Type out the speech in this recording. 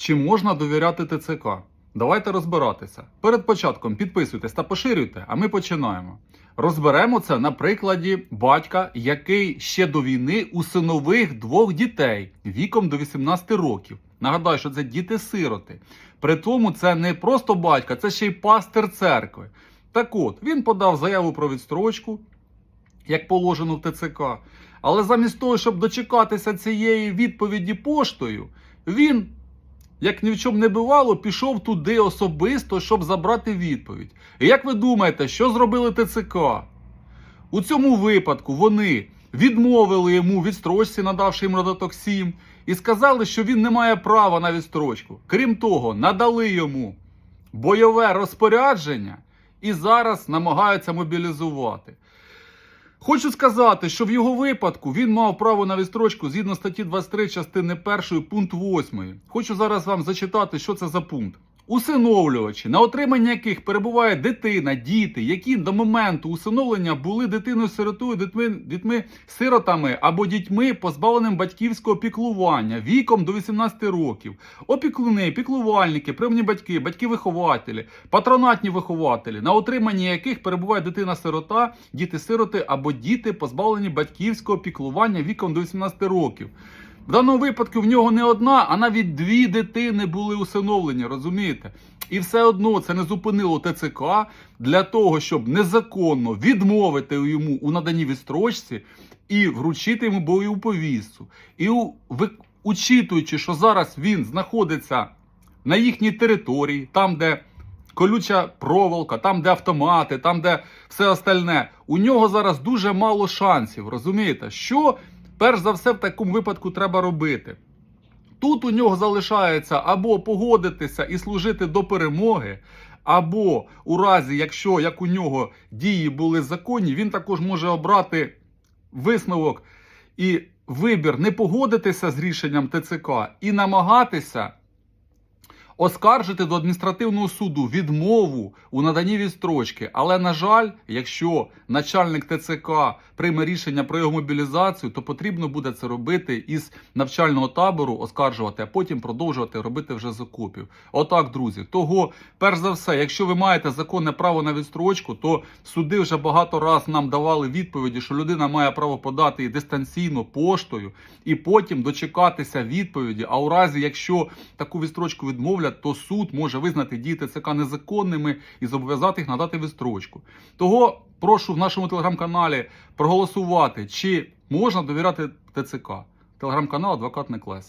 Чи можна довіряти ТЦК? Давайте розбиратися. Перед початком підписуйтесь та поширюйте, а ми починаємо. Розберемо це на прикладі батька, який ще до війни усиновив двох дітей віком до 18 років. Нагадаю, що це діти-сироти. При тому це не просто батька, це ще й пастир церкви. Так от, він подав заяву про відстрочку, як положено в ТЦК. Але замість того, щоб дочекатися цієї відповіді поштою, він, як ні в чому не бувало, пішов туди особисто, щоб забрати відповідь. І як ви думаєте, що зробили ТЦК? У цьому випадку вони відмовили йому відстрочці, надавши додаток 7, і сказали, що він не має права на відстрочку. Крім того, надали йому бойове розпорядження і зараз намагаються мобілізувати. Хочу сказати, що в його випадку він мав право на відстрочку згідно статті 23 частини 1 пункт 8. Хочу зараз вам зачитати, що це за пункт. Усиновлювачі, на отриманні яких перебуває дитина, діти, які до моменту усиновлення були дитиною сиротою, дітьми, дітьми сиротами або дітьми, позбавленим батьківського піклування віком до 18 років, опікуни, піклувальники, прийомні батьки, батьки-вихователі, патронатні вихователі, на отриманні яких перебуває дитина-сирота, діти-сироти або діти, позбавлені батьківського піклування віком до 18 років. В даному випадку в нього не одна, а навіть дві дитини були усиновлені, розумієте? І все одно це не зупинило ТЦК для того, щоб незаконно відмовити йому у наданні відстрочці і вручити йому бойову повістку. І у, ви, учитуючи, що зараз він знаходиться на їхній території, там, де колюча проволока, там, де автомати, там, де все остальне, у нього зараз дуже мало шансів, розумієте? Що перш за все в такому випадку треба робити? Тут у нього залишається або погодитися і служити до перемоги, або у разі, якщо як у нього дії були законні, він також може обрати висновок і вибір не погодитися з рішенням ТЦК і намагатися оскаржити до адміністративного суду відмову у наданні відстрочки. Але на жаль, якщо начальник ТЦК прийме рішення про його мобілізацію, то потрібно буде це робити із навчального табору, оскаржувати, а потім продовжувати робити вже з окопів. Отак, друзі. Того, перш за все, якщо ви маєте законне право на відстрочку, то суди вже багато раз нам давали відповіді, що людина має право подати її дистанційно поштою і потім дочекатися відповіді. А у разі, якщо таку відстрочку відмовлять, то суд може визнати дії ТЦК незаконними і зобов'язати їх надати відстрочку. Того прошу в нашому телеграм-каналі проголосувати, чи можна довіряти ТЦК. Телеграм-канал Адвокат Неклес.